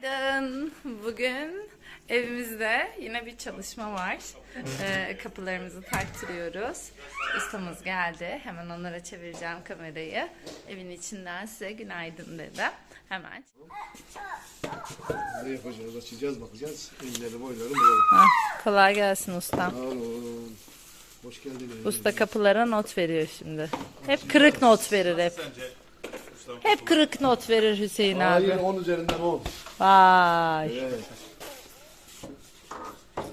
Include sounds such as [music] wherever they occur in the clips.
Günaydın. Bugün evimizde yine bir çalışma var. Ee, kapılarımızı taktırıyoruz. Ustamız geldi. Hemen onlara çevireceğim kamerayı. Evin içinden size günaydın dedi. Hemen. Ne yapacağız? Açacağız, bakacağız. Enleri boyları bulalım. Ah, kolay gelsin ustam. Sağ olun. Hoş geldiniz. Usta kapılara not veriyor şimdi. Hep kırık not verir hep. Hep kırık not verir Hüseyin Hayır, abi. 10 üzerinden 10. Vay. Evet.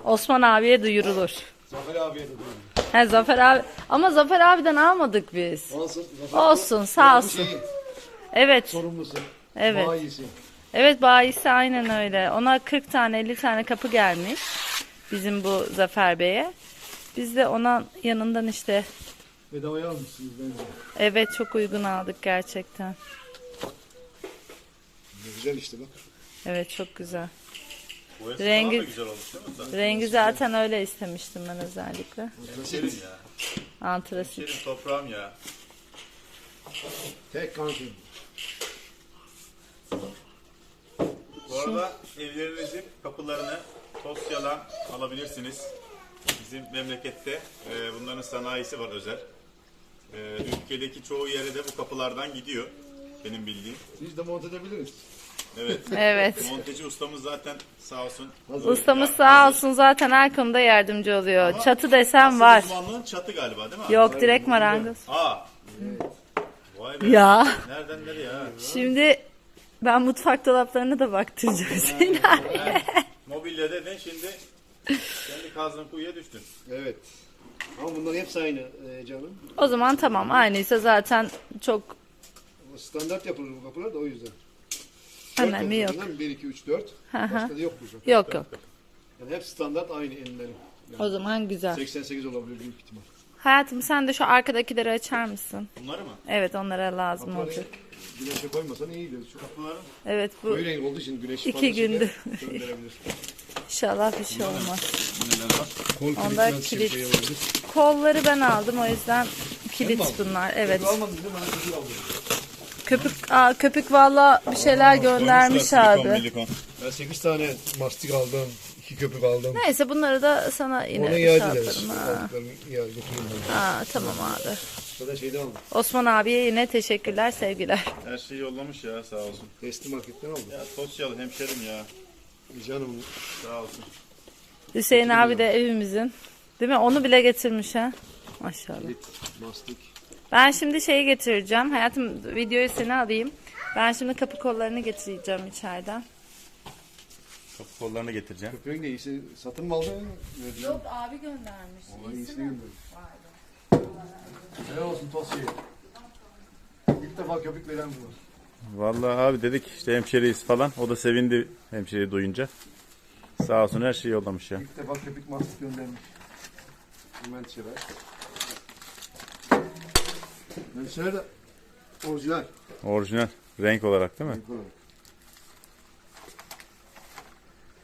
Osman abiye duyurulur. Zafer abiye de duyurun. He Zafer abi. Ama Zafer abiden almadık biz. Olsun. Zafer Olsun, sağ olsun. Evet. sorumlusun. Evet. İyisi. Evet bayisi aynen öyle. Ona 40 tane 50 tane kapı gelmiş. Bizim bu Zafer Bey'e. Biz de ona yanından işte Bedavaya almışsınız bence. evet çok uygun aldık gerçekten. Ne güzel işte bak. Evet çok güzel. Boyası Rengi- da güzel olmuş değil mi? Rengi zaten öyle istemiştim ben özellikle. Hemşerim ya. Antrasit. Hemşerim toprağım ya. Tek kantin. Bu arada evlerinizin kapılarını Tosya'dan alabilirsiniz. Bizim memlekette e, bunların sanayisi var özel. E, ülkedeki çoğu yere de bu kapılardan gidiyor. Benim bildiğim. Biz de monte edebiliriz. Evet. [laughs] Evet. Montajı ustamız zaten sağ olsun. Ustamız sağ olsun zaten her konuda yardımcı oluyor. Çatı desem Asıl var. uzmanlığın çatı galiba değil mi? abi? Yok direkt marangoz. Aa. Vay be. Ya. Nereden nereye ha? Şimdi ben mutfak dolaplarına da baktıracağım abi. Mobilya dedin şimdi kendi kazdığın kuyuya düştün. Evet. Ama bunların hepsi aynı e, canım. O zaman tamam aynıysa zaten çok Standart yapılır bu kapılar da o yüzden. önemi yok. 1, 2, 3, 4. Hı hı. Başka da yok burada. Yok yok. Yani hep standart aynı enleri. O zaman güzel. 88 olabilir büyük ihtimal. Hayatım sen de şu arkadakileri açar mısın? Bunları mı? Evet onlara lazım Kapıları olacak. güneşe koymasan iyidir. Şu Bunları Evet bu koyu renk olduğu için güneş İki gündür. gönderebilir. inşallah bir şey olmaz. neler var? Kol Onda kilit. şey olabilir. Kolları ben aldım o yüzden kilit bunlar. Evet. Köpük aa, köpük valla bir şeyler göndermiş abi. Ben 8 tane mastik aldım. 2 köpük aldım. Neyse bunları da sana yine Ona şey iade yaparım. ederiz. Ha. Aldıklarımı iade götüreyim ben. Aa, tamam abi. Şeyden aldım. Osman abiye yine teşekkürler, sevgiler. Her şeyi yollamış ya sağ olsun. Testi marketten aldım. Ya Tosyalı hemşerim ya. Canım Sağ olsun. Hüseyin abi de evimizin. Değil mi? Onu bile getirmiş ha. Maşallah. kilit. Ben şimdi şeyi getireceğim. Hayatım videoyu seni alayım. Ben şimdi kapı kollarını getireceğim içeriden. Kapı kollarını getireceğim. Köpüğün de iyisi satın mı aldın? Yok abi göndermiş. Vallahi iyisini gönderdim. Helal olsun Tosya'ya. İlk defa köpük veren bu. Vallahi abi dedik işte hemşeriyiz falan. O da sevindi hemşeriyi duyunca. Sağ olsun her şeyi yollamış ya. İlk defa köpük mastik göndermiş. Hemen çevir. Menşeler de orijinal. Orijinal renk olarak değil mi?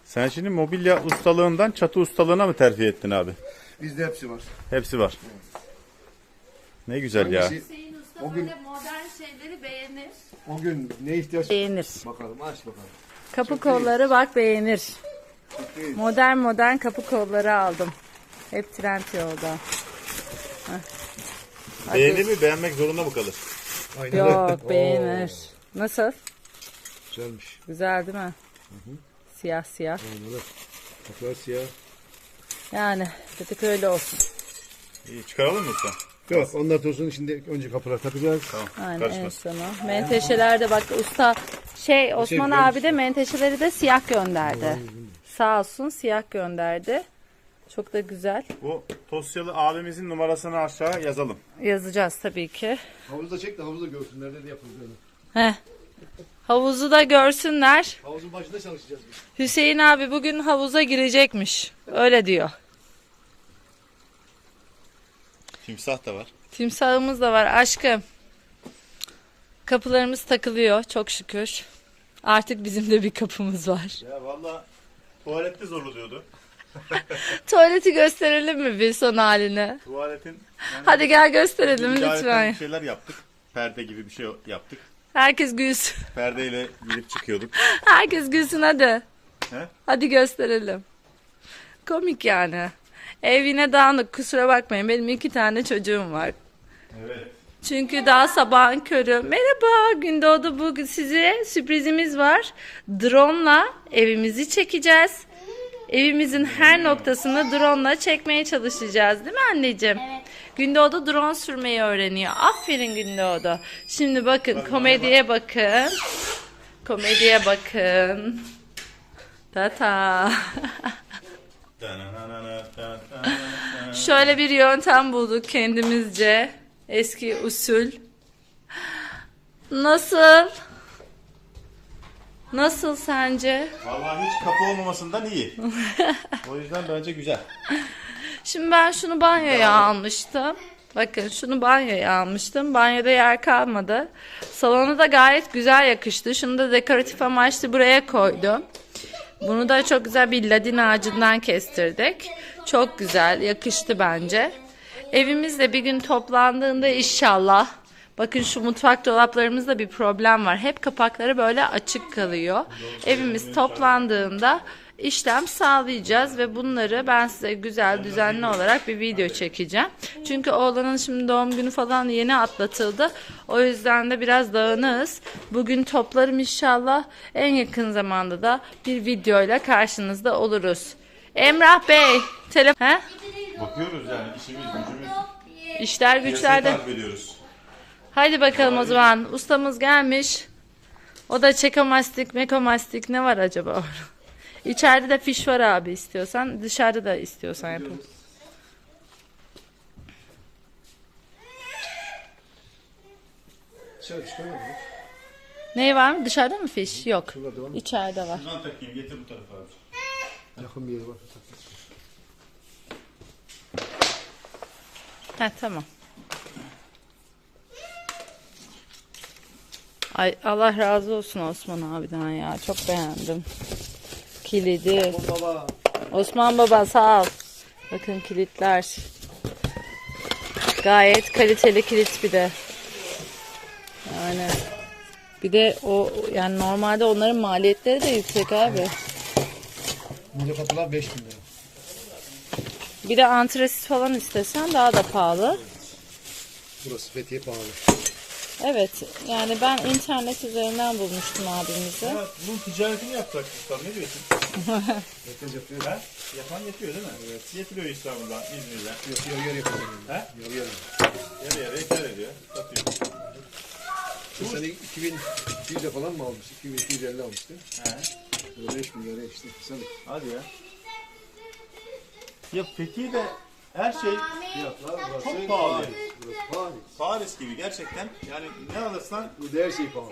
Sen şimdi mobilya ustalığından çatı ustalığına mı terfi ettin abi? Bizde hepsi var. Hepsi var. Ne güzel ya. Hangisi Hüseyin Usta O gün- böyle modern şeyleri beğenir. o gün ne ihtiyaç Beğenir. bakalım aç bakalım. Kapı kolları bak beğenir. Çok iyi. Modern modern kapı kolları aldım. Hep trend yolda. Beğenir mi beğenmek zorunda mı kalır? Aynen. Yok [laughs] Oo, beğenir. Nasıl? Güzelmiş. Güzel değil mi? Siyah siyah. Aynen. Kapılar siyah. Yani dedik öyle olsun. İyi çıkaralım mı usta? Yok onlar tozun içinde önce kapılar takacağız. Tamam. Aynen en Karışmasın. sonu. Menteşeler de bak usta şey Osman güzel. abi de menteşeleri de siyah gönderdi. Sağ olsun siyah gönderdi. Çok da güzel. Bu Tosyalı abimizin numarasını aşağı yazalım. Yazacağız tabii ki. Havuzda çek de havuzda görsünler nerede yapıldığını. Heh. Havuzu da görsünler. Havuzun başında çalışacağız biz. Hüseyin abi bugün havuza girecekmiş. Öyle diyor. Timsah da var. Timsahımız da var aşkım. Kapılarımız takılıyor çok şükür. Artık bizim de bir kapımız var. Ya valla tuvalette zor oluyordu. [laughs] Tuvaleti gösterelim mi bir son halini? Tuvaletin yani Hadi gel gösterelim idareten lütfen. bir şeyler yaptık. Perde gibi bir şey yaptık. Herkes gülsün. Perdeyle girip çıkıyorduk. [laughs] Herkes gülsün hadi. He? Hadi gösterelim. Komik yani. Ev yine dağınık kusura bakmayın. Benim iki tane çocuğum var. Evet. Çünkü daha sabahın körü. Merhaba Gündoğdu bugün size sürprizimiz var. Drone'la evimizi çekeceğiz. Evimizin her noktasını drone'la çekmeye çalışacağız değil mi anneciğim? Evet. Gündoğdu drone sürmeyi öğreniyor. Aferin Gündoğdu. Şimdi bakın komediye bakın. Komediye bakın. Tata. [laughs] Şöyle bir yöntem bulduk kendimizce. Eski usul. Nasıl? Nasıl sence? Vallahi hiç kapı olmamasından iyi. [laughs] o yüzden bence güzel. Şimdi ben şunu banyoya almıştım. Bakın şunu banyoya almıştım. Banyoda yer kalmadı. Salona da gayet güzel yakıştı. Şunu da dekoratif amaçlı buraya koydum. Bunu da çok güzel bir ladin ağacından kestirdik. Çok güzel, yakıştı bence. Evimizde bir gün toplandığında inşallah Bakın şu mutfak dolaplarımızda bir problem var. Hep kapakları böyle açık kalıyor. Evimiz toplandığında işlem sağlayacağız ve bunları ben size güzel düzenli olarak bir video çekeceğim. Çünkü oğlanın şimdi doğum günü falan yeni atlatıldı. O yüzden de biraz dağınığız. Bugün toplarım inşallah en yakın zamanda da bir videoyla karşınızda oluruz. Emrah Bey, telefon... Bakıyoruz yani işimiz gücümüz. İşler Piyasayı güçlerde. takip ediyoruz. Haydi bakalım o zaman. Ustamız gelmiş. O da çekomastik, mekomastik ne var acaba orada? [laughs] İçeride de fiş var abi istiyorsan. Dışarıda da istiyorsan yapın. Dışarı çıkamıyor mu? Ne var mı? Dışarıda mı fiş? Yok. Şurada var mı? İçeride var. Şuradan takayım getir bu tarafa abi. Yakın bir yeri var. Heh, tamam. Ay Allah razı olsun Osman abiden ya. Çok beğendim. Kilidi. Baba. Osman baba sağ ol. Bakın kilitler. Gayet kaliteli kilit bir de. Yani bir de o yani normalde onların maliyetleri de yüksek abi. Burada kapılar 5000 lira. Bir de antresit falan istesen daha da pahalı. Burası Fethiye pahalı. Evet yani ben internet üzerinden bulmuştum abimizi. Ya bunun ticaretini yapsak ustam ne diyorsun? [laughs] Herkes yapıyor. Ha? Yapan yapıyor değil mi? Evet. Getiriyor İstanbul'dan, İzmir'den. Yok yarı yarı yapıyor. He? Yarı yarı. Yarı yarı ithal ediyor. Satıyor. Bu sene 2200'e falan mı almış? 2250 almıştı. He. Böyle 5000 lira işte. Sen Hadi ya. Ya Fethiye'de her şey fiyatlar Çok pahalı. Paris. Paris. Gibi gerçekten. Yani ne alırsan Burada her şey pahalı.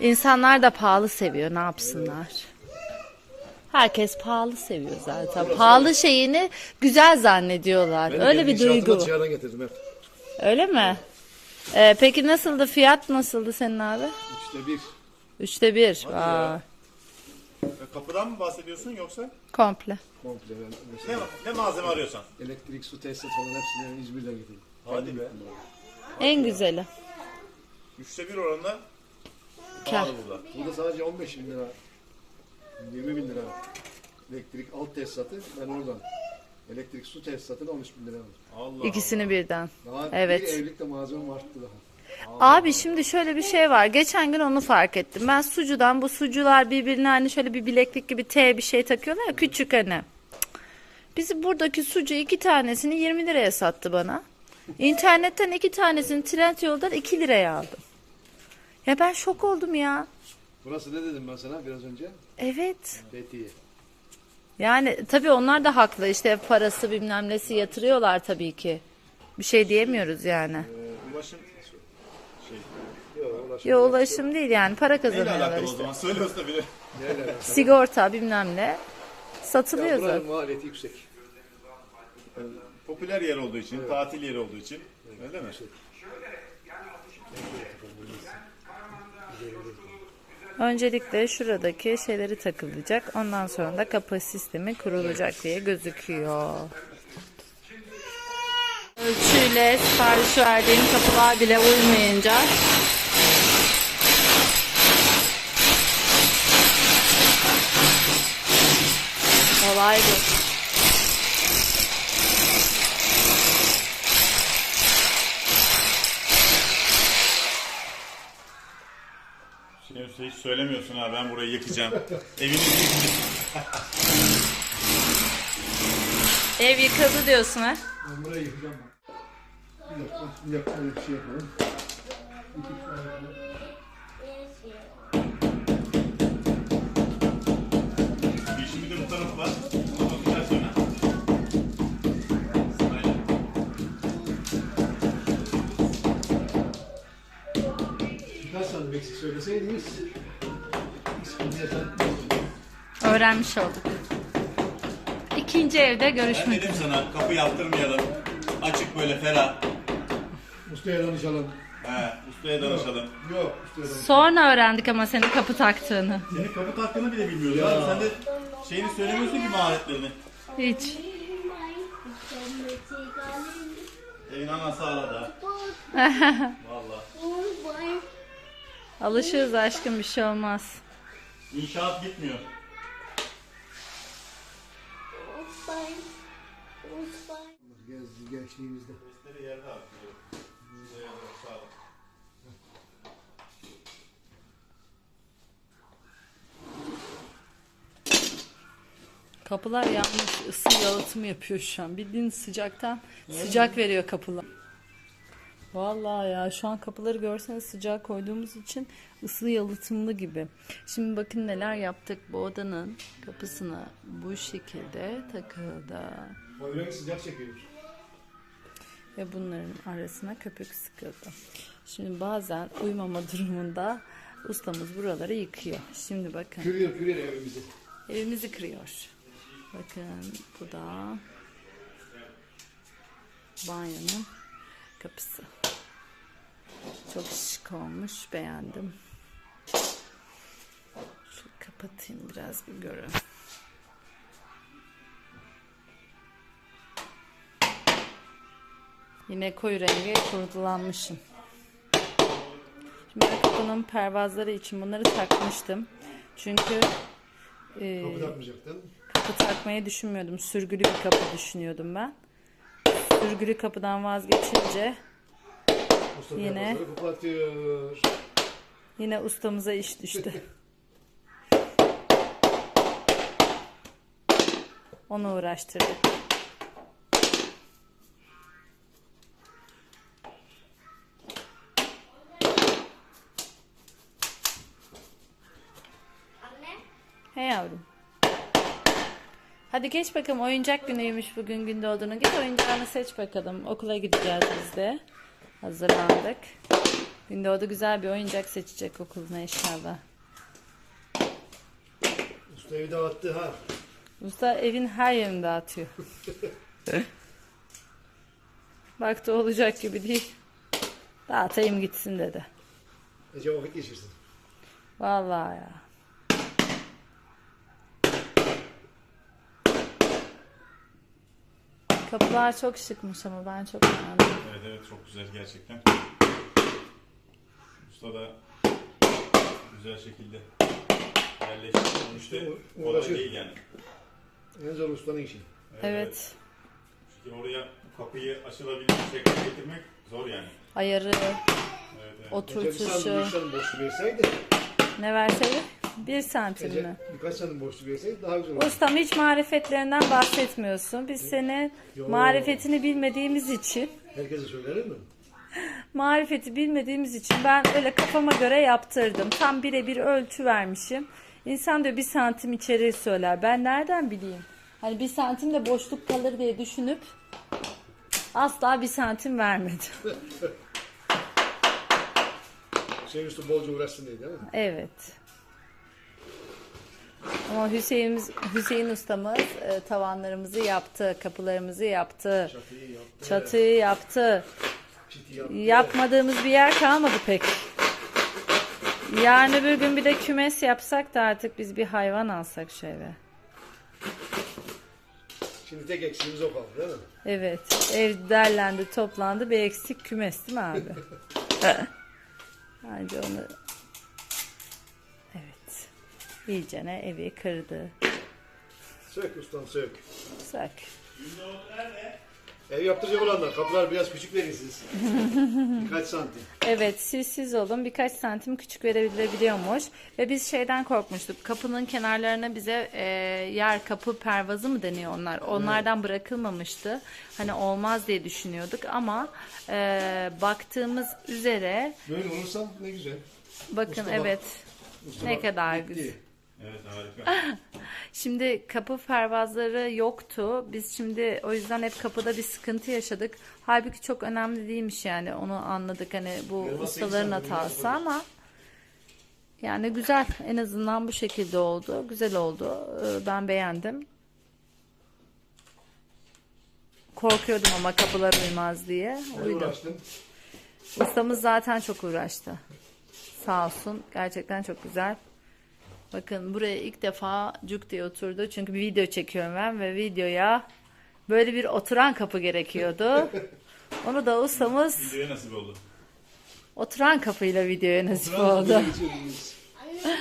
İnsanlar da pahalı seviyor ne yapsınlar. Herkes pahalı seviyor zaten. Pahalı şeyini güzel zannediyorlar. Ben Öyle bir duygu. dışarıdan getirdim hep. Öyle mi? Ee, peki nasıldı? Fiyat nasıldı senin abi? Üçte bir. Üçte bir. Vay. e, kapıdan mı bahsediyorsun yoksa Komple. Komple ben ne, ne malzeme arıyorsan? elektrik, su tesisat falan hepsini İzmir'den getirdim. Hadi be. En güzeli. Üçte bir oranında Kar. pahalı burada. Burada sadece 15 bin lira, 20 bin lira elektrik alt tesisatı ben oradan. Elektrik su tesisatını 13 bin lira aldım. Allah İkisini birden. Daha Evet. bir evlilikte malzeme arttı daha. Abi şimdi şöyle bir şey var. Geçen gün onu fark ettim. Ben sucudan bu sucular birbirine hani şöyle bir bileklik gibi T bir şey takıyorlar ya küçük hani. Bizi buradaki sucu iki tanesini 20 liraya sattı bana. İnternetten iki tanesini Trendyol'dan 2 liraya aldım. Ya ben şok oldum ya. Burası ne dedim ben sana biraz önce? Evet. Fethiye. Yani tabii onlar da haklı. İşte parası bilmem nesi yatırıyorlar tabii ki. Bir şey diyemiyoruz yani. Ee, ulaşım şey. Yok ulaşım. Yo ulaşım değil yani para Neyle kazanıyorlar alakalı o işte. zaman? Söyle usta bile. Neyle? Sigorta bilmem ne. Satılıyor Ya zaten. buranın maliyeti yüksek. Popüler yer olduğu için, evet. tatil yeri olduğu için. Evet. Öyle mi? Öncelikle şuradaki şeyleri takılacak. Ondan sonra da kapı sistemi kurulacak diye gözüküyor. Ölçüyle sipariş verdiğim kapılar bile uymayınca olay bu. Usta hiç söylemiyorsun ha ben burayı yıkacağım. [laughs] Evinizi yıkacağım. Ev yıkıldı diyorsun ha? Ben burayı yıkacağım bak. Bir dakika, bir dakika öyle bir şey yapalım. İki tane Tane eksik söyleseydiniz. Öğrenmiş olduk. İkinci evde Ben görüşmek dedim sana kapı yaptırmayalım. Açık böyle ferah. Ustaya danışalım. He, ustaya danışalım. Yok, ustaya danışalım. Sonra öğrendik ama senin kapı taktığını. Senin kapı taktığını bile bilmiyoruz Ya. ya. Sen de şeyini söylemiyorsun ki maharetlerini. Hiç. Evin anası arada. [laughs] Alışırız aşkım bir şey olmaz. İnşaat gitmiyor. Gezdi gençliğimizde. Testleri yerde abi. Burada yerde sağ ol. Kapılar yanmış, ısı yalıtımı yapıyor şu an. Bildiğin sıcaktan sıcak veriyor kapılar. Vallahi ya şu an kapıları görseniz sıcak koyduğumuz için ısı yalıtımlı gibi. Şimdi bakın neler yaptık. Bu odanın kapısına bu şekilde takıldı. Renk sıcak çekiyor. Ve bunların arasına köpük sıkıldı. Şimdi bazen uyumama [laughs] durumunda ustamız buraları yıkıyor. Şimdi bakın. Kürüyor, kürüyor evimizi. Evimizi kırıyor. Bakın bu da banyonun kapısı. Çok şık olmuş. Beğendim. Şu kapatayım biraz bir görün. Yine koyu rengi kurdulanmışım. Şimdi kapının pervazları için bunları takmıştım. Çünkü e, Kapı takmayacaktın. kapı takmayı düşünmüyordum. Sürgülü bir kapı düşünüyordum ben. Sürgülü kapıdan vazgeçince Mustafa Yine. Yine. kapatıyor. yine ustamıza iş düştü. [laughs] Onu uğraştırdık. Hey yavrum. Hadi geç bakalım oyuncak günüymüş bugün günde olduğunu. Git oyuncağını seç bakalım. Okula gideceğiz biz de. Hazırlandık. Gündoğdu güzel bir oyuncak seçecek okuluna inşallah. Usta evi dağıttı ha. Usta evin her yerini dağıtıyor. [laughs] Baktı olacak gibi değil. Dağıtayım gitsin dedi. Ece vakit geçirsin. Vallahi ya. Kapılar çok şıkmış ama ben çok beğendim. Evet evet çok güzel gerçekten. Usta da güzel şekilde yerleştirilmiş de kolay uğraşıyor. değil yani. En zor ustanın işi. Evet. Çünkü oraya kapıyı açılabilecek şekilde getirmek zor yani. Ayarı, Evet, evet. Bir oturtuşu. bir sandım boşluğu verseydi. Ne verseydi? Bir santim mi? Birkaç sandım boşluğu verseydi daha güzel olurdu. Ustam hiç marifetlerinden bahsetmiyorsun. Biz senin Yo. marifetini bilmediğimiz için, Herkese söylerim mi? [laughs] marifeti bilmediğimiz için ben öyle kafama göre yaptırdım. Tam birebir ölçü vermişim. İnsan diyor bir santim içeri söyler. Ben nereden bileyim? Hani bir santim de boşluk kalır diye düşünüp asla bir santim vermedim. [laughs] Şey üstü bolca uğraşsın diye değil mi? Evet. Ama Hüseyin'imiz, Hüseyin ustamız e, tavanlarımızı yaptı, kapılarımızı yaptı, Çatıyı yaptı. çatıyı yaptı. Yaptı. Yapmadığımız bir yer kalmadı pek. Yarın öbür gün bir de kümes yapsak da artık biz bir hayvan alsak şu eve. Şimdi tek eksiğimiz o kaldı değil mi? Evet. Ev derlendi, toplandı. Bir eksik kümes değil mi abi? [laughs] Bence onu... İyicene evi kırdı. Sök ustam sök. Sök. Ev yaptıracak olanlar kapılar biraz küçük verin siz. [laughs] Birkaç santim. Evet siz siz olun birkaç santim küçük verebiliyormuş ve biz şeyden korkmuştuk kapının kenarlarına bize e, yer kapı pervazı mı deniyor onlar onlardan bırakılmamıştı hani olmaz diye düşünüyorduk ama e, baktığımız üzere Böyle olursa ne güzel. bakın Mustafa, evet Mustafa, Ne kadar bitti. güzel. Evet harika. [laughs] Şimdi kapı pervazları yoktu. Biz şimdi o yüzden hep kapıda bir sıkıntı yaşadık. Halbuki çok önemli değilmiş yani. Onu anladık hani bu ustaların hatası ama yani güzel. En azından bu şekilde oldu. Güzel oldu. Ee, Ben beğendim. Korkuyordum ama kapılar uymaz diye. Ben Uydu. Ustamız zaten çok uğraştı. Sağ olsun. Gerçekten çok güzel. Bakın buraya ilk defa cuk diye oturdu. Çünkü bir video çekiyorum ben ve videoya böyle bir oturan kapı gerekiyordu. [laughs] Onu da ustamız Videoya nasip oldu. oturan kapıyla videoya nasip oldu. Anne. [laughs]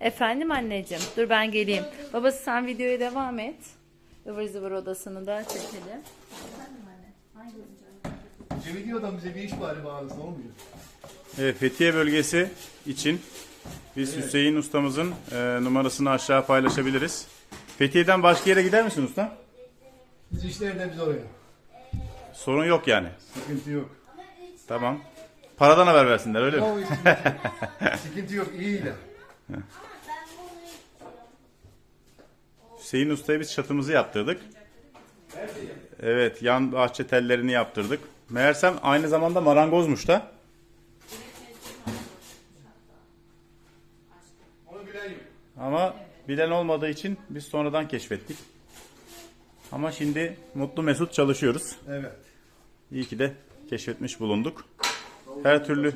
Efendim anneciğim dur ben geleyim. Babası sen videoya devam et. Ivır zıvır odasını da çekelim. Efendim anne. Hangi oyuncağı? Cemil diyordan bize bir iş bari bağlısın olmuyor. Evet, Fethiye bölgesi için biz Hüseyin ustamızın e, numarasını aşağı paylaşabiliriz. Fethiye'den başka yere gider misin usta? Biz işlerden biz oraya. Sorun yok yani. Sıkıntı yok. Tamam. Paradan haber versinler öyle mi? Yok. [laughs] sıkıntı yok iyi de. Hüseyin Usta'ya biz çatımızı yaptırdık. Evet, yan bahçe tellerini yaptırdık. Meğersem aynı zamanda marangozmuş da. Onu bilen yok. Ama bilen olmadığı için biz sonradan keşfettik. Ama şimdi mutlu mesut çalışıyoruz. Evet. İyi ki de keşfetmiş bulunduk. Her türlü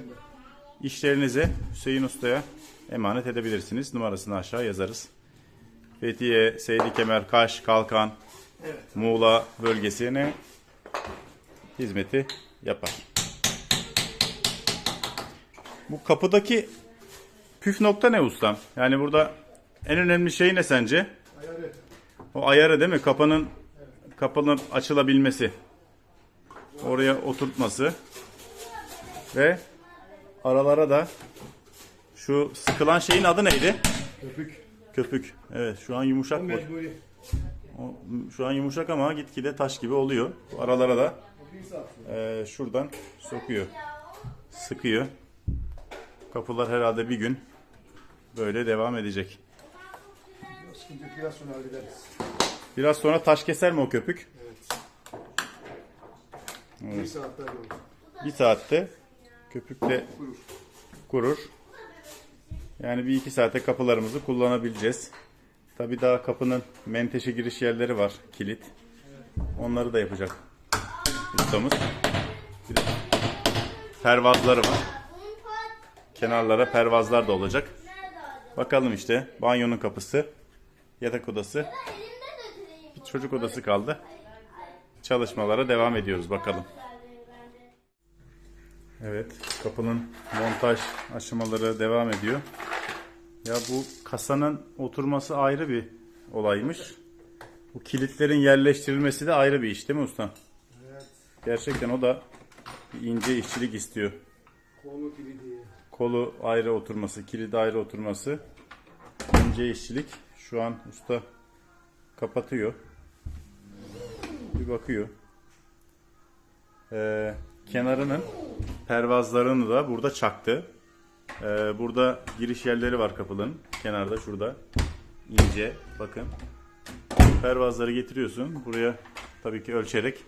işlerinizi Hüseyin Usta'ya emanet edebilirsiniz. Numarasını aşağı yazarız. Fethiye, Seydi Kemer, Kaş, Kalkan, Evet. Muğla bölgesine hizmeti yapar. Bu kapıdaki püf nokta ne ustam? Yani burada en önemli şey ne sence? Ayarı. O ayarı değil mi? Kapının kapının açılabilmesi. Oraya oturtması. Ve aralara da şu sıkılan şeyin adı neydi? Köpük. Köpük. Evet şu an O yumuşak. mecburi. O, şu an yumuşak ama gitgide taş gibi oluyor. Bu aralara da O e, şuradan sokuyor. Sıkıyor. Kapılar herhalde bir gün böyle devam edecek. Yok biraz sonra hallederiz. Biraz sonra taş keser mi o köpük? Evet. Bir saatte olur. Bir saatte köpükle Kurur. kurur. Yani bir iki saate kapılarımızı kullanabileceğiz. Tabi daha kapının menteşe giriş yerleri var. Kilit. Onları da yapacak ustamız. Bir de pervazları var. Kenarlara pervazlar da olacak. Bakalım işte banyonun kapısı, yatak odası, bir çocuk odası kaldı. Çalışmalara devam ediyoruz bakalım. Evet, kapının montaj aşamaları devam ediyor. Ya bu kasanın oturması ayrı bir olaymış. Bu kilitlerin yerleştirilmesi de ayrı bir iş değil mi usta? Evet. Gerçekten o da ince işçilik istiyor. Kolu ayrı oturması, kilidi ayrı oturması. ince işçilik. Şu an usta kapatıyor. Bir bakıyor. Ee, kenarının pervazlarını da burada çaktı. Ee, burada giriş yerleri var kapının. Kenarda şurada. ince. Bakın. Pervazları getiriyorsun. Buraya tabii ki ölçerek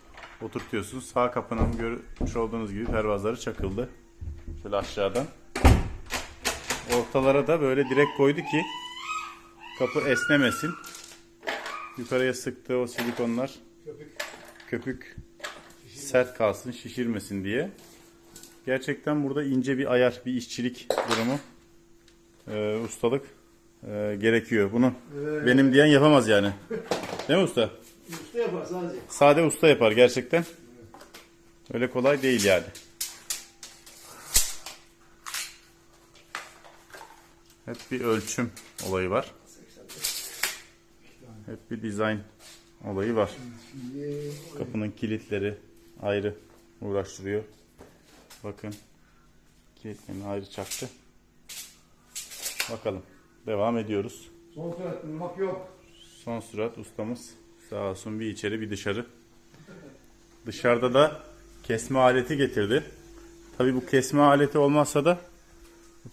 oturtuyorsun. Sağ kapının görmüş olduğunuz gibi pervazları çakıldı. Şöyle aşağıdan. Ortalara da böyle direk koydu ki kapı esnemesin. Yukarıya sıktığı o silikonlar Köpük. köpük sert kalsın, şişirmesin diye. Gerçekten burada ince bir ayar, bir işçilik durumu, e, ustalık e, gerekiyor. Bunu Evet. benim diyen yapamaz yani. Değil mi usta? Usta yapar sadece. Sade usta yapar gerçekten. Öyle kolay değil yani. Hep bir ölçüm olayı var. Hep bir dizayn olayı var. Kapının kilitleri ayrı uğraştırıyor. Bakın. Kilitlerini ayrı çaktı. Bakalım. Devam ediyoruz. son sürat durmak yok. Son sürat ustamız sağ olsun bir içeri bir dışarı. Dışarıda da kesme aleti getirdi. Tabi bu kesme aleti olmazsa da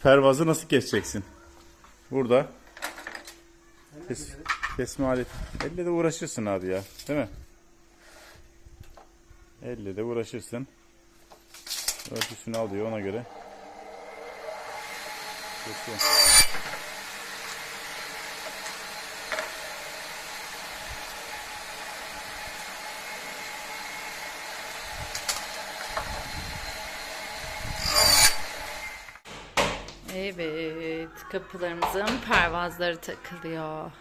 pervazı nasıl keseceksin? Burada kes- kesme aleti. Elle de uğraşırsın abi ya. Değil mi? Elle de uğraşırsın. Örtüsünü alıyor ona göre. Kesiyor. Evet, kapılarımızın pervazları takılıyor.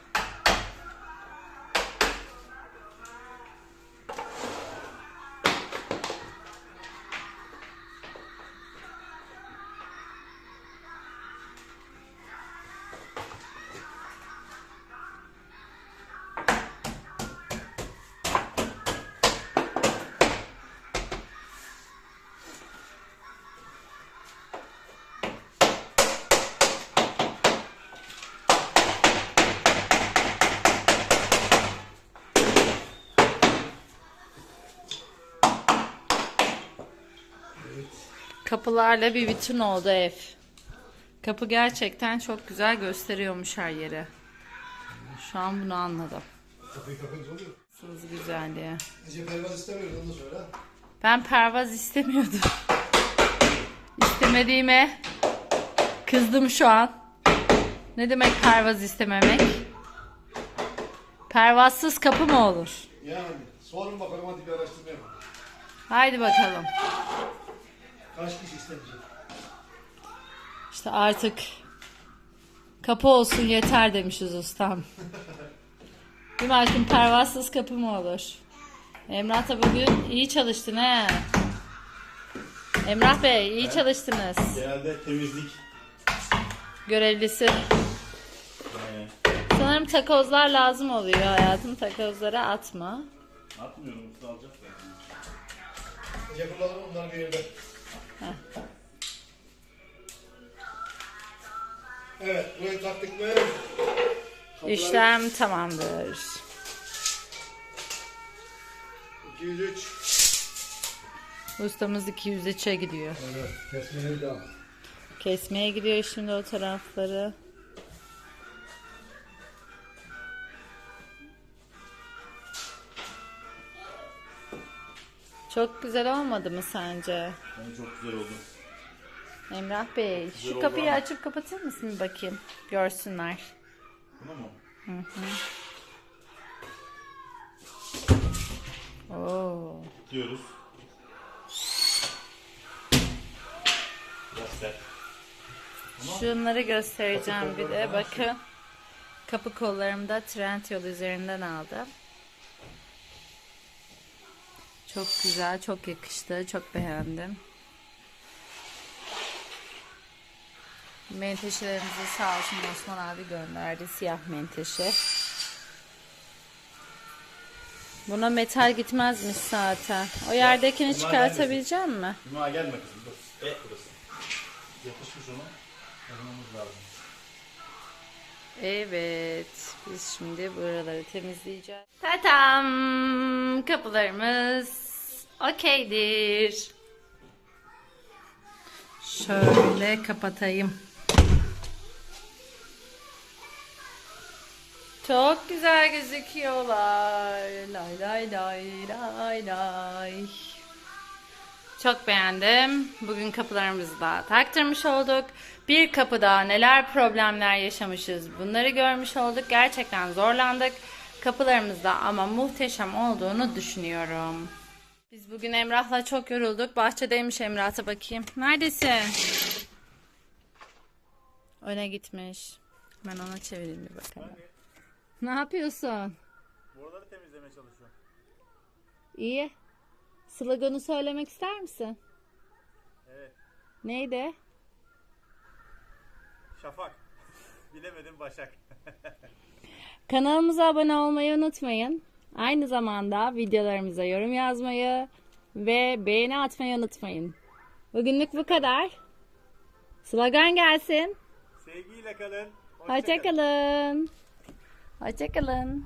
Kapılarla bir bütün oldu ev. Kapı gerçekten çok güzel gösteriyormuş her yeri. Şu an bunu anladım. Kapıyı kapayınca oluyor. Sız güzelliği. Ece pervaz istemiyoruz onu söyle. Ben pervaz istemiyordum. İstemediğime kızdım şu an. Ne demek pervaz istememek? Pervazsız kapı mı olur? Yani sorun bakalım hadi bir araştırma yapalım. Haydi bakalım. Kaç kişi istemeyecek? İşte artık kapı olsun yeter demişiz ustam. [laughs] Bir bakayım pervazsız kapı mı olur? Emrah da bugün iyi çalıştın he. Emrah Bey iyi çalıştınız. Genelde temizlik Görevlisi. e, Sanırım takozlar lazım oluyor hayatım. Takozları atma. atmıyorum usta alacak. Ece kullanalım onları bir yerde. Evet, burayı taktık mı? İşlem tamamdır. 203. Ustamız 203'e gidiyor. Evet, kesmeleri devam. Kesmeye gidiyor şimdi o tarafları. Çok güzel olmadı mı sence? Bence çok güzel oldu. Emrah Bey, şu oldu kapıyı ama. açıp kapatır mısın bakayım? Görsünler. Bunu mu? Oo. Diyoruz. Göster. Şunları göstereceğim bir de. Bakın. Kapı kollarımı da Trendyol üzerinden aldım. Çok güzel, çok yakıştı. Çok beğendim. Menteşelerimizi sağ olsun Osman abi gönderdi. Siyah menteşe. Buna metal gitmezmiş zaten. O yerdekini bunlar çıkartabilecek mi? Cuma gelme kızım dur. E burası. Yapışmış onu. Almamız lazım. Evet, biz şimdi buraları temizleyeceğiz. Tatam! Kapılarımız okeydir. Şöyle kapatayım. Çok güzel gözüküyorlar. Lay lay lay lay lay. Çok beğendim. Bugün kapılarımızı da taktırmış olduk. Bir kapıda neler problemler yaşamışız bunları görmüş olduk. Gerçekten zorlandık. Kapılarımızda ama muhteşem olduğunu düşünüyorum. Biz bugün Emrah'la çok yorulduk. Bahçedeymiş Emrah'a bakayım. Neredesin? Öne gitmiş. Ben ona çevireyim bir bakalım. Ne yapıyorsun? Buraları temizlemeye çalışıyorum. İyi. Sloganı söylemek ister misin? Evet. Neydi? Şafak. [laughs] Bilemedim. Başak. [laughs] Kanalımıza abone olmayı unutmayın. Aynı zamanda videolarımıza yorum yazmayı ve beğeni atmayı unutmayın. Bugünlük bu kadar. Slogan gelsin. Sevgiyle kalın. hoşça kalın. Hoşçakalın. Hoşçakalın.